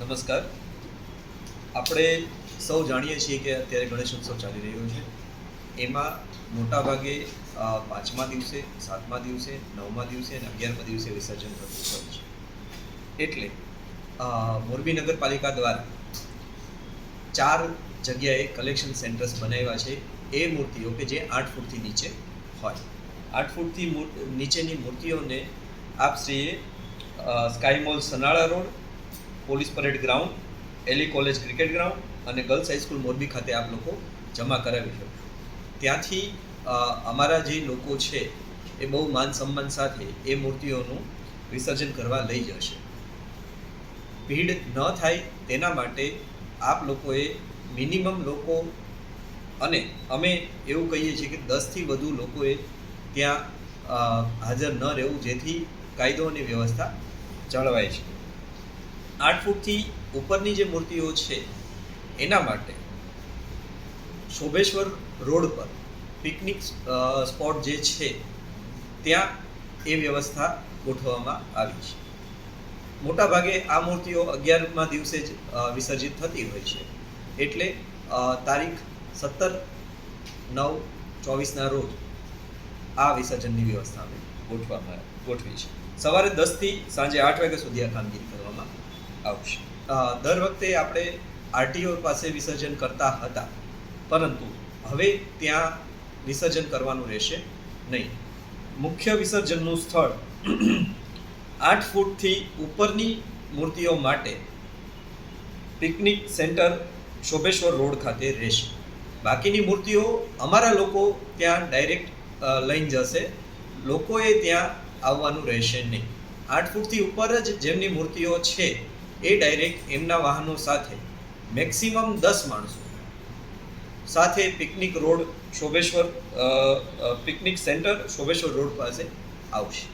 નમસ્કાર. આપણે સૌ જાણીએ છીએ કે અત્યારે ગણેશ ઉત્સવ ચાલી રહ્યો છે. એમાં મોટાભાગે પાંચમા દિવસે, સાતમા દિવસે, નવમા દિવસે અને અગિયારમા દિવસે વિસર્જન થતું હોય છે. એટલે મોરબી નગરપાલિકા દ્વારા ચાર જગ્યાએ કલેક્શન સેન્ટર્સ બનાવ્યા છે. એ મૂર્તિઓ કે જે આઠ ફૂટથી નીચે હોય. આઠ ફૂટથી નીચેની મૂર્તિઓને આપશ્રીએ sky mall Sanala road police parade ground, L E college cricket ground અને ગર્લ્સ હાઈસ્કૂલ મોરબી ખાતે આપ લોકો જમા કરાવી શકો ત્યાંથી અમારા જે લોકો છે, એ બહુ માન સન્માન સાથે એ મૂર્તિઓનું વિસર્જન કરવા લઈ જશે ભીડ ન થાય તેના માટે આપ લોકોએ મિનિમમ લોકો અને અમે એવું કહીએ છીએ કે દસથી વધુ લોકોએ ત્યાં હાજર ન રહેવું, જેથી કાયદો અને વ્યવસ્થા જળવાય છે. આઠ ફૂટથી ઉપરની જે મૂર્તિઓ છે, એના માટે શોભેશ્વર રોડ પર પિકનિક સ્પોટ જે છે, ત્યાં એ વ્યવસ્થા ગોઠવવામાં આવી છે. મોટાભાગે આ મૂર્તિઓ અગિયારમાં દિવસે જ વિસર્જિત થતી હોય છે. એટલે તારીખ સત્તર નવ ચોવીસના રોજ આ વિસર્જનની વ્યવસ્થા ગોઠવામાં, ગોઠવી છે. સવારે દસથી સાંજે આઠ વાગ્યા સુધી આ કામગીરી કરવામાં આવશે. દર વખતે આપણે આરટીઓ પાસે વિસર્જન કરતા હતા, પરંતુ હવે ત્યાં વિસર્જન કરવાનું રહેશે નહીં. મુખ્ય વિસર્જનનું સ્થળ આઠ ફૂટથી ઉપરની મૂર્તિઓ માટે પિકનિક સેન્ટર શોભેશ્વર રોડ ખાતે રહેશે. બાકીની મૂર્તિઓ અમારા લોકો ત્યાં ડાયરેક્ટ લઈને જશે. લોકોએ ત્યાં આવવાનું રહેશે નહીં. આઠ ફૂટથી ઉપર જ જેમની મૂર્તિઓ છે એ ડાયરેક્ટ એમના વાહનો સાથે. મેક્સિમમ દસ માણસો. સાથે picnic road Shobheshwar picnic centre Shobheshwar road પાસે આવશે.